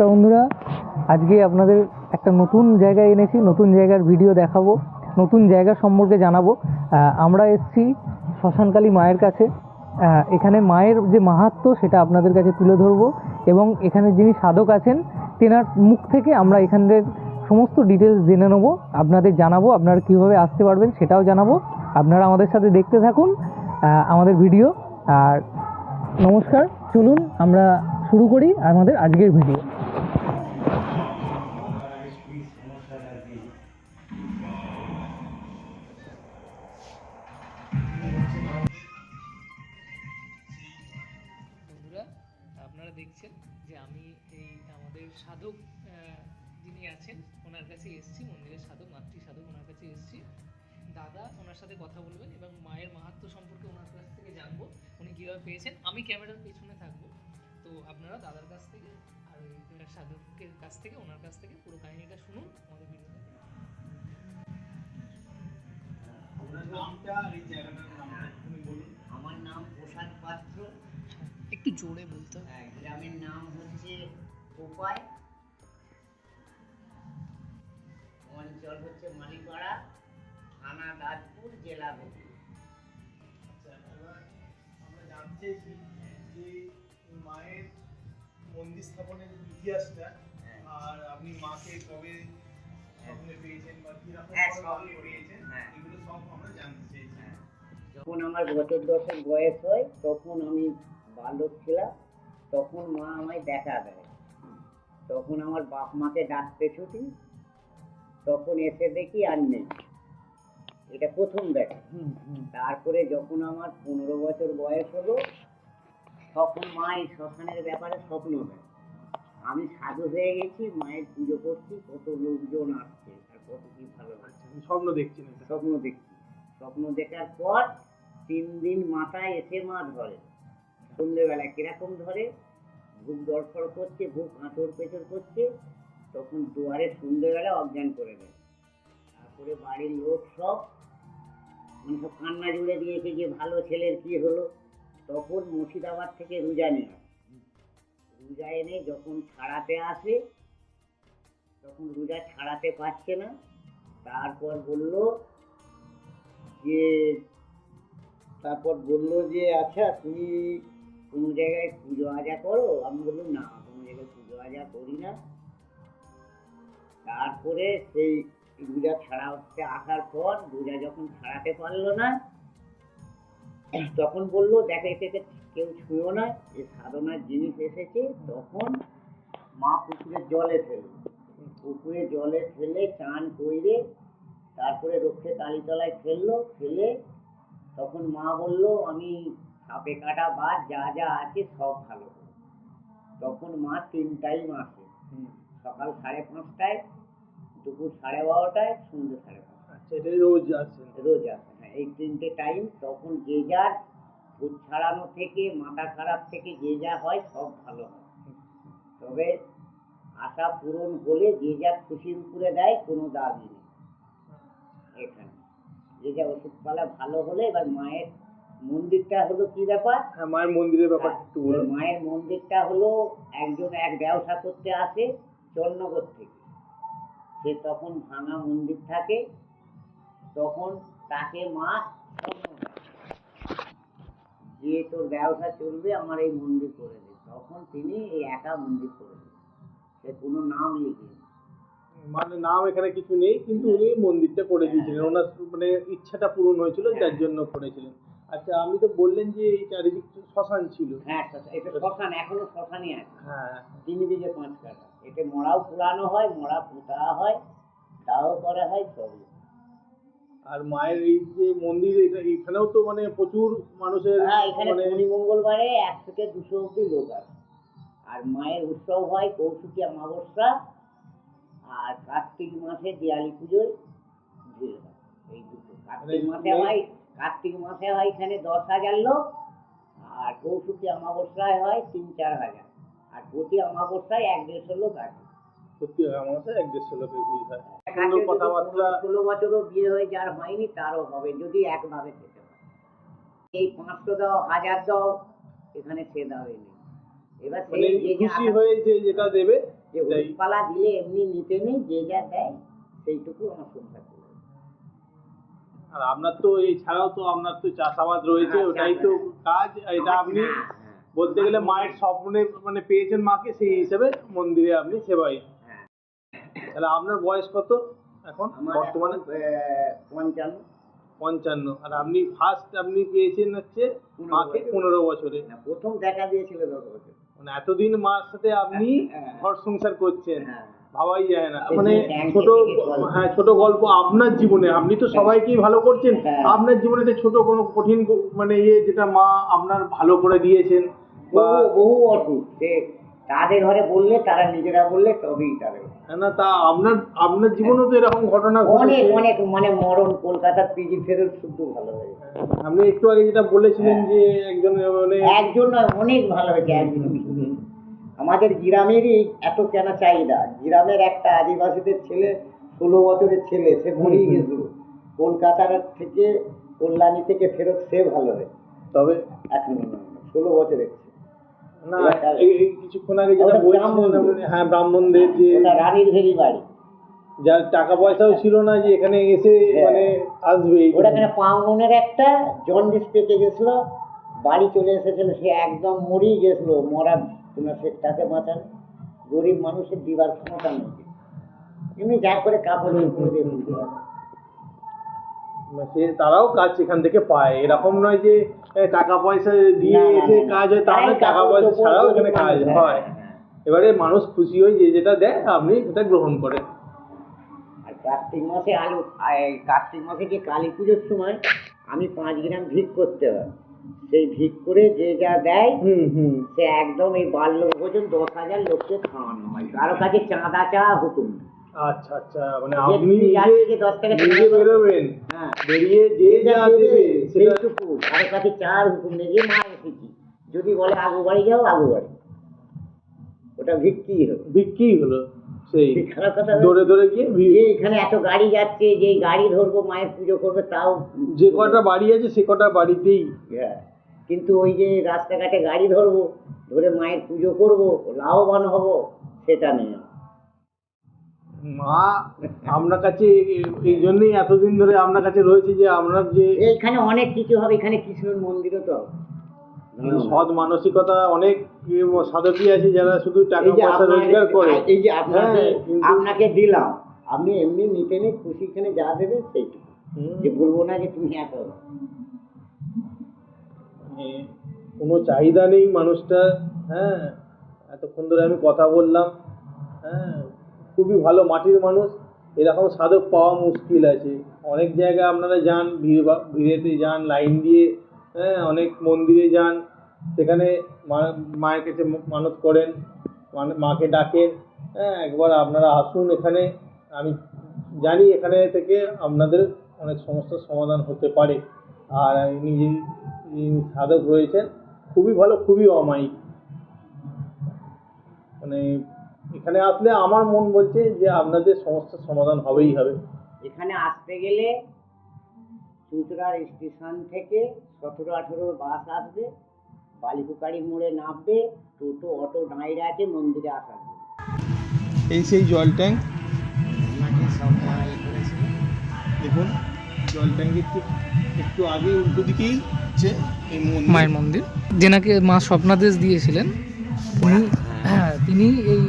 নমস্কার বন্ধুরা। আজকে আপনাদের একটা নতুন জায়গায় এনেছি, নতুন জায়গার ভিডিও দেখাবো, নতুন জায়গা সম্পর্কে জানাব। আমরা এসছি শ্মশানকালী মায়ের কাছে। এখানে মায়ের যে মাহাত্ম্য সেটা আপনাদের কাছে তুলে ধরবো। এবং এখানে যিনি সাধক আছেন, তেনার মুখ থেকে আমরা এখানদের সমস্ত ডিটেলস জেনে নেব, আপনাদের জানাব, আপনারা কীভাবে আসতে পারবেন সেটাও জানাব। আপনারা আমাদের সাথে দেখতে থাকুন আমাদের ভিডিও আর নমস্কার, চলুন আমরা শুরু করি আমাদের আজকের ভিডিও দেখছেন যে আমি এই আমাদের সাধক যিনি আছেন ওনার কাছে এসেছি মন্দিরের সাধক মাতৃ সাধক ওনার কাছে এসেছি। দাদা ওনার সাথে কথা বলবেন এবং মায়ের মাহাত্ম্য সম্পর্কে ওনার কাছ থেকে জানব উনি কীভাবে পেয়েছেন। আমি ক্যামেরার পেছনে থাকব। তো আপনারা দাদার কাছ থেকে আর সাধকের কাছ থেকে ওনার কাছ থেকে পুরো কাহিনীটা শুনুন আমাদের ভিডিওতে নামটা আর এই জায়গাটার নামটা তুমি বলুন। আমার নাম প্রসাদ পাত্র। একটু জোরে বলতে আহ, গ্রামের নাম হচ্ছে কোপায় অঞ্চল হচ্ছে মালিপাড়া থানা দাঁতপুর জেলা হুগলি আচ্ছা আমরা জানতে যে মায়ের মন্দির স্থাপনের ইতিহাসটা হ্যাঁ। আর আপনি মাকে কবে হ্যাঁ, হ্যাঁ। হ্যাঁ। যখন আমার বছর দশেক বয়স হয় তখন আমি বালক ছিলাম তখন মা আমায় দেখা দেয়। তখন আমার বাপ মাকে ডাকতে ছুটি তখন এসে দেখি আর নেই। এটা প্রথম দেখা। তারপরে যখন আমার পনেরো বছর বয়স হলো তখন মা এই শ্মশানের ব্যাপারে স্বপ্ন দেয়। আমি সাধু হয়ে গেছি মায়ের পুজো করছি কত লোকজন আসছে আর কত কি ভালো লাগছে। আপনি স্বপ্ন দেখছি স্বপ্ন দেখছি। স্বপ্ন দেখার পর তিন দিন মাথায় এসে মা ধরে। সন্ধ্যেবেলায় কীরকম ধরে বুক দরফর করছে বুক আঁচড় পেচড় করছে, তখন দুয়ারে সন্ধ্যেবেলা অজ্ঞান করে দেয়। তারপরে বাড়ির লোক সব মানে সব কান্না জুড়ে দিয়েছে যে ভালো ছেলের কি হলো, তখন মুর্শিদাবাদ থেকে রোজা নিয়ে রুজা এনে যখন ছাড়াতে আসে, তখন রোজা ছাড়াতে পারছে না। তারপর বলল যে, তারপর বলল যে আচ্ছা তুমি কোনো জায়গায় পুজো আজা করো? আমি বললাম, না, কোনো জায়গায় পুজো আজা করি না। তারপরে সেই রোজা ছাড়া হচ্ছে আসার পর রোজা যখন ছাড়াতে পারল না, তখন বলল, দেখো এটাকে কেউ ছুঁয়ো না, এ সাধনার জিনিস এসেছে। তখন মা পুকুরের জলে ফেলল। পুকুরে জলে ফেলে চান কইরে তারপরে রক্ষে কালীতলায় ফেলল, ফেলে তখন মা বলল, আমি সাপে কাটা বাদ যা যা আছে সব ভালো। তখন মা তিন টাইম আসে সকাল সাড়ে পাঁচটায় দুপুর সাড়ে বারোটায় সন্ধ্যে সাড়ে পাঁচটায়। আচ্ছা রোজ আসছেন রোজ আসে হ্যাঁ এই তিনটে টাইম তখন যে যার ভূত ছাড়ানো থেকে মাথা খারাপ থেকে যে যা হয় সব ভালো হয়। তবে আশা পূরণ হলে যে যা খুশির উপরে দেয় কোনো দাবি নেই। এখানে। যে যা ওষুধপালা ভালো হলে এবার মায়ের মন্দিরটা হলো কি ব্যাপার? হ্যাঁ মায়ের মন্দিরের ব্যাপারটা একটু বলুন। মায়ের মন্দিরটা হলো একজন এক ব্যবসা করতে আসে চন্নগর থেকে। সে তখন ভাঙা মন্দির থাকে। তখন তাকে মা যে তোর ব্যবসা চলবে আমার এই মন্দির করে দে। তখন তিনি এই একা মন্দির করে দেন। সে কোনো নাম লিখে মানে নাম এখানে কিছু নেই কিন্তু উনি মন্দিরটা করে দিয়েছিলেন। ওনার মানে ইচ্ছাটা পূরণ হয়েছিল যার জন্য করেছিলেন। আচ্ছা আমি তো বললেন যে এই চারিদিক শ্মশান ছিল। হ্যাঁ শ্মশান- এটা শ্মশান এখনও শ্মশানই আছে। হ্যাঁ। তিন দিকে পাঁচ কাটা এতে মরাও পুরানো হয় মরা পুঁতা হয় দাও করা হয় সবই আর মায়ের এই যে মন্দির এটা এখানেও তো মানে প্রচুর মানুষের হ্যাঁ এখানে মানে শনি মঙ্গলবারে এক থেকে দুশো অব্দি লোক আসে আর মায়ের উৎসব হয় কৌশিকী অমাবস্যা আর কার্তিক মাসে দিয়ালি পুজোয় ভিড় হয়। এই দুটো। কার্তিক মানে মাসে হয় কার্তিক মাসে হয় এখানে দশ হাজার লোক আর কৌশিকী অমাবস্যায় হয় তিন চার হাজার। আর প্রতি অমাবস্যায় এক দেড়শো লোক আসে। সত্যি কাছে এক দেড়শো লোকের ভিড় হয়। কথাবার্তা। ষোলো বছরও বিয়ে হয়ে যার হয়নি তারও হবে যদি একভাবে খেতে পারে। এই পাঁচশো দাও হাজার দাও এখানে সে দাও নেই এবার মানে সেই যে যে খুশি হয়ে যে যেটা দেবে যে। উৎপালা দিলে এমনি নিতে নেই যে যা দেয় সেইটুকু আমার সংসার। আর আপনার তো এই ছাড়াও তো আপনার তো চাষাবাদ রয়েছে হ্যাঁ, ওটাই তো কাজ। এটা আপনি হ্যাঁ, হ্যাঁ, বলতে গেলে মায়ের স্বপ্নে মানে পেয়েছেন মাকে সেই হিসেবে মন্দিরে আপনি সেবাই। তাহলে আপনার বয়স কত এখন? বর্তমানে? পঞ্চান্ন। পঞ্চান্ন। আর আপনি ফার্স্ট আপনি পেয়েছেন হচ্ছে মাকে পনেরো বছরে। প্রথম দেখা দিয়েছিল দশ বছর। মানে এতদিন মার সাথে আপনি। ঘর সংসার করছেন। হ্যাঁ। ভাবাই যায় না। মানে ছোট হ্যাঁ ছোট গল্প আপনার জীবনে। আপনি তো সবাইকেই ভালো করছেন। হ্যাঁ। আপনার জীবনে ছোট কোনো কঠিন মানে ইয়ে যেটা মা আপনার ভালো করে দিয়েছেন বা বহু অসুখ তাদের ঘরে বললে তারা নিজেরা বললে তবেই তাদের। না তা আপনার আপনার জীবনেও তো এরকম ঘটনা অনেক অনেক মানে মরণ কলকাতার পিজি ফেরত শুধু ভালো হয়েছে। আপনি একটু আগে যেটা বলেছিলেন হ্যাঁ। যে একজন মানে একজন অনেক ভালো হয়েছে একজন। আমাদের গ্রামেরই এত কেন চাহিদা? গ্রামের একটা আদিবাসীদের ছেলে ষোলো বছরের ছেলে সে মরেই গেছিল। কলকাতার থেকে কল্যাণী থেকে ফেরত সে ভালো হয়েছে তবে এখন ষোলো বছরের। না কিছুক্ষণ আগে যেটা হ্যাঁ ব্রাহ্মণদের যে ওটা রানীর ভেরি বাড়ি। যার টাকা পয়সাও ছিল না যে এখানে এসে হ্যাঁ। মানে আসবে ওটা এখানে পাউনের একটা জন্ডিস পেকে গেছিল বাড়ি চলে এসেছিল সে একদম মরেই গেছিল মরা তোমার সে তাকে বাঁচান। গরিব মানুষের দিবার ক্ষমতা নেই। এমনি যা করে কাপড় করে দিয়ে পারে। সে তারাও কাজ সেখান থেকে পায়। এরকম নয় যে টাকা পয়সা দিয়ে এসে। কাজ হয় তাহলে টাকা পয়সা ছাড়াও এখানে কাজ হয়। এবারে মানুষ খুশি হয়ে যে যেটা দেয় আপনি সেটা গ্রহণ করেন আর কার্তিক মাসে আলু কার্তিক মাসে যে কালী পুজোর সময় আমি পাঁচ গ্রাম ভিক করতে হয়। সেই ভিক করে যে যা দেয় হুম হুম। সে একদম এই বাল্য ভোজন দশ হাজার লোককে খাওয়ানো হয়। কারও কাছে চাঁদা চাওয়া হুকুম। আচ্ছা আচ্ছা মানে আপনি নিজে দশ টাকা নিজে বেরোবেন। হ্যাঁ। বেরিয়ে যে যা দেবে সেটা সেইটুকু। কারও কাছে চার হুকুম নেই যে মা এসেছি যদি বলে আগু বাড়ি যাও আগু বাড়ি। ওটা ভিক্ষি হবে বিক্রি হলো। সেই খারাপ কথা দৌড়ে দৌড়ে গিয়ে যে এখানে এত গাড়ি যাচ্ছে যে গাড়ি ধরবো মায়ের পুজো করবে তাও যে কটা বাড়ি আছে সে কটা বাড়িতেই হ্যাঁ কিন্তু ওই যে রাস্তাঘাটে গাড়ি ধরবো ধরে মায়ের পুজো করব লাভবান হব সেটা নেই মা আপনার কাছে এই জন্যই এতদিন ধরে আপনার কাছে রয়েছে যে আপনার যে এইখানে অনেক কিছু হবে এখানে কৃষ্ণর মন্দিরও তো হবে। সৎ মানসিকতা অনেক সাধকই আছে যারা শুধু টাকা পয়সা রোজগার করে। এই যে আপনাকে হ্যাঁ, আপনাকে দিলাম আপনি এমনি নিতে নেই খুশি এখানে যা দেবে যে বলব না যে তুমি মানে কোনো চাহিদা নেই মানুষটা হ্যাঁ। এতক্ষণ ধরে আমি কথা বললাম হ্যাঁ। খুবই ভালো মাটির মানুষ এরকম সাধক পাওয়া মুশকিল আছে। অনেক জায়গায় আপনারা যান ভিড় ভিড়েতে যান লাইন দিয়ে হ্যাঁ অনেক মন্দিরে যান। সেখানে মা- মায়ের কাছে মানত করেন মানে মাকে ডাকেন। হ্যাঁ একবার আপনারা আসুন এখানে। আমি জানি এখানে থেকে আপনাদের অনেক সমস্যার সমাধান হতে পারে। আর ইনি যিনি সাধক রয়েছেন, খুবই ভালো, খুবই অমায়িক। মানে এখানে আসলে আমার মন বলছে যে আপনাদের সমস্যার সমাধান হবেই হবে। এখানে আসতে গেলে চুঁচড়ার স্টেশন থেকে সতেরো আঠেরো বাস আসবে বালিপুকারি মোড়ে নামবে টোটো অটো দাঁড়িয়ে আছে মন্দিরে আসার জন্য। এই সেই জল ট্যাঙ্ক? দেখুন জল ট্যাঙ্কের ঠিক একটু আগে উল্টো দিকেই হচ্ছে এই মন্দির। মায়ের মন্দির। যেনাকে মা স্বপ্নাদেশ দিয়েছিলেন তিনি হ্যাঁ তিনি এই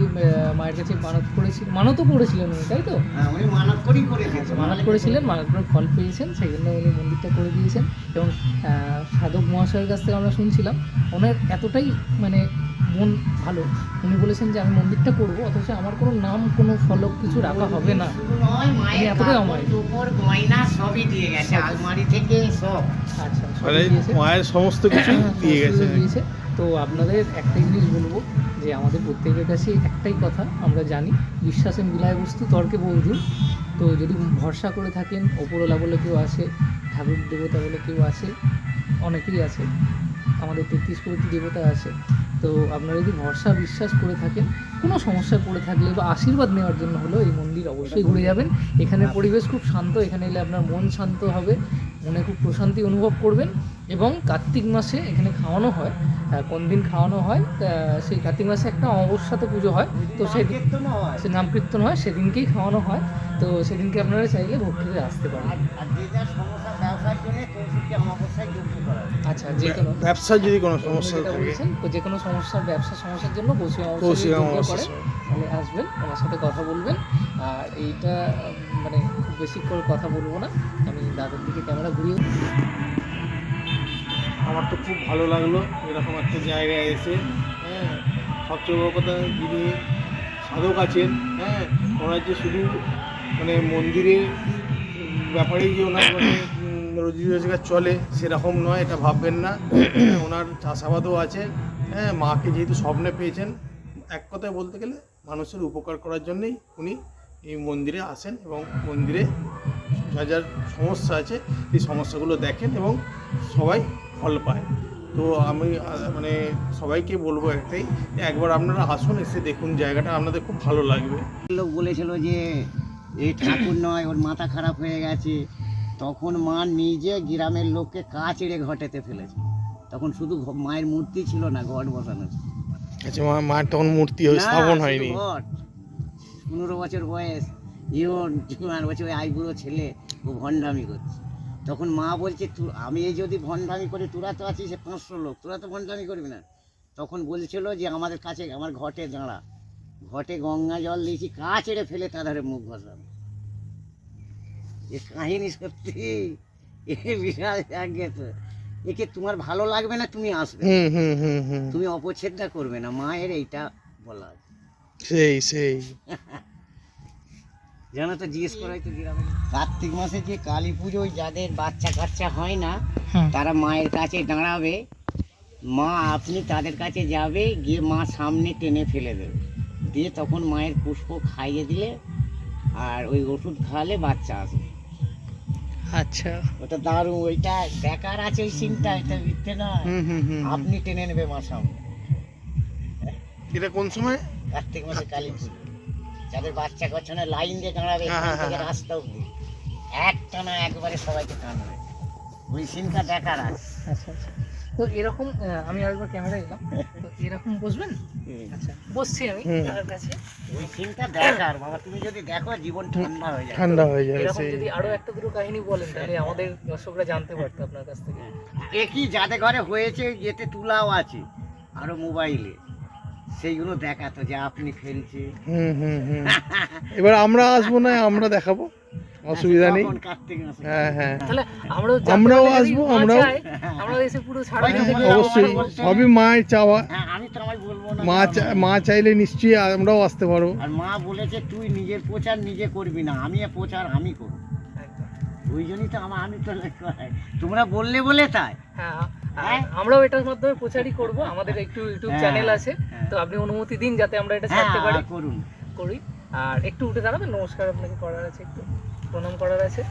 মায়ের কাছে মানত করেছিলেন মানতও করেছিলেন উনি তাই তো? হ্যাঁ উনি মানত করেই করে গেছে মানত করেছিলেন মানত করে ফল পেয়েছেন সেই জন্য উনি মন্দিরটা করে দিয়েছেন। এবং সাধক মহাশয়ের কাছ থেকে আমরা শুনছিলাম ওনার এতটাই মানে মন ভালো। উনি বলেছেন যে আমি মন্দিরটা করব অথচ আমার কোনো নাম কোনো ফলক কিছু রাখা হবে না। শুধু এতটাই অমায়িক। গয়না সবই দিয়ে গেছে আলমারি থেকে সব। আচ্ছা মানে মায়ের সমস্ত কিছু হ্যাঁ, দিয়ে গেছে। তো আপনাদের একটাই জিনিস বলব যে আমাদের প্রত্যেকের কাছে একটাই কথা আমরা জানি বিশ্বাসে মিলায় বস্তু তর্কে বৌধুর তো যদি ভরসা করে থাকেন ওপরওয়ালা বলে কেউ আছে ঠাকুর দেবতা বলে কেউ আছে অনেকেই আছে আমাদের তেত্রিশ কোটি দেবতা আছে তো আপনারা যদি ভরসা বিশ্বাস করে থাকেন কোনো সমস্যায় পড়ে থাকলে বা আশীর্বাদ নেওয়ার জন্য হলো এই মন্দির অবশ্যই ঘুরে যাবেন। এখানে পরিবেশ খুব শান্ত এখানে এলে আপনার মন শান্ত হবে মনে খুব প্রশান্তি অনুভব করবেন এবং কার্তিক মাসে এখানে খাওয়ানো হয়। কোন দিন খাওয়ানো হয় সেই কার্তিক মাসে একটা অমাবস্যাতে পুজো হয় তো হয়। সে নাম কীর্তন হয় সেদিনকেই খাওয়ানো হয় তো সেদিনকে আপনারা চাইলে ভোগ খেতে আসতে পারেন। সমস্যা করা। আচ্ছা যে কোনো ব্যবসার যদি কোনো সমস্যা বলছেন তো যে কোনো সমস্যার ব্যবসা সমস্যার জন্য কৌশিক অমাবস্যার তাহলে আসবেন ওনার সাথে কথা বলবেন। আর এইটা মানে খুব বেশি করে কথা বলব না। আমি দাদার দিকে ক্যামেরা ঘুরিয়ে আমার তো খুব ভালো লাগল, এরকম একটা জায়গায় এসে হ্যাঁ সবচেয়ে বড় কথা যিনি সাধক আছেন হ্যাঁ ওনার যে শুধু মানে মন্দিরের ব্যাপারেই যে ওনার মানে রোজি রোজগার চলে, সেরকম নয়, এটা ভাববেন না। ওনার চাষাবাদও আছে হ্যাঁ মাকে যেহেতু স্বপ্নে পেয়েছেন, এক কথায় বলতে গেলে মানুষের উপকার করার জন্যই উনি এই মন্দিরে আসেন এবং মন্দিরে যা যার সমস্যা আছে, এই সমস্যাগুলো দেখেন এবং সবাই ফল পায়। তো আমি মানে সবাইকে বলব একটাই একবার আপনারা আসুন এসে দেখুন জায়গাটা আপনাদের খুব ভালো লাগবে। লোক বলেছিল যে এই ঠাকুর নয় ওর মাথা খারাপ হয়ে গেছে। তখন মা নিজে গ্রামের লোককে কাজ এড়ে ঘটেতে ফেলেছে। তখন শুধু মায়ের মূর্তি ছিল না ঘট বসানো ছিল। আচ্ছা মা মার তখন মূর্তি না, শুধু ঘট। পনেরো বছর বয়স। ইয়ন চুয়ান্ন বছর ওই আইবুড়ো ছেলে ও ভণ্ডামি করছে। তখন মা বলছে আমি এই যদি ভণ্ডামি করি তোরা তো আছিস পাঁচশো লোক তোরা তো ভণ্ডামি করবি না। তখন বলছিল যে আমাদের কাছে আমার ঘটে দাঁড়া ঘটে গঙ্গা জল দিয়েছি কাজ এড়ে ফেলে তাদের মুখ ঘষানো এ কাহিনী সত্যি। এ বিশাল জাগে তো। একে তোমার ভালো লাগবে না তুমি আসবে। হুম হুম হুম হুম। তুমি অপছেদটা করবে না মায়ের এইটা বলা। সেই সেই। জানো তো জিজ্ঞেস করাই তো গ্রামে কার্তিক মাসে যে কালী পুজোয় যাদের বাচ্চা কাচ্চা হয় না তারা মায়ের কাছে দাঁড়াবে। মা আপনি তাদের কাছে যাবে গিয়ে মা সামনে টেনে ফেলে দেবে। দিয়ে তখন মায়ের পুষ্প খাইয়ে দিলে আর ওই ওষুধ খাওয়ালে বাচ্চা আসবে। আচ্ছা। ওটা দারুণ ওইটা বেকার আছে ওই সিনটা এটা মিথ্যে না হুম হুম হুম। আপনি টেনে নেবে মা সামনে। এটা কোন সময়? কার্তিক মাসে কালী পুজো। যাদের বাচ্চা কাচ্চা না লাইন দিয়ে দাঁড়াবে হ্যাঁ, হ্যাঁ, হ্যাঁ। রাস্তা অব্দি একটা না একবারে সবাইকে টানবে। ওই সিনটা দেখার আছে আচ্ছা আচ্ছা। তো এরকম আমি আরেকবার ক্যামেরা এলাম। তো এরকম বসবেন? আচ্ছা বসছি আমি। তার কাছে। ওই সিনটা দেখার বাবা তুমি যদি দেখো জীবন ঠান্ডা হয়ে যাবে ঠান্ডা হয়ে যায় এরকম যদি আরও একটা দুটো কাহিনী বলেন তাহলে আমাদের দর্শকরা জানতে পারতো আপনার কাছ থেকে। একই যাদের ঘরে হয়েছে যেতে তুলাও আছে আরও মোবাইলে। সেইগুলো দেখাতো যে আপনি হুম হুম হুম। এবার আমরা আসব না আমরা দেখাবো। অসুবিধা নেই। হ্যাঁ হ্যাঁ। আমরাও আসব, মা আমরাও- অবশ্যই। সবই মায়ের চাওয়া। হ্যাঁ আমি তো আমায় বলব না। মা মা চাইলে নিশ্চয়ই আমরাও আসতে পারব। আর মা বলেছে তুই নিজের প্রচার নিজে করবি না আমি প্রচার আমি করব। ওই জন্যই তো আমার আমি তো তোমরা বললে বলে তাই। হ্যাঁ? আমরাও এটার মাধ্যমে প্রচারই করব। আমাদের একটু ইউটিউব হ্যাঁ, চ্যানেল আছে। হ্যাঁ। তো আপনি অনুমতি দিন যাতে আমরা এটা হ্যাঁ ছাড়তে পারি। করুন। করি। আর একটু উঠে দাঁড়াবেন। নমস্কার আপনাকে করার আছে একটু। প্রণাম করার আছে।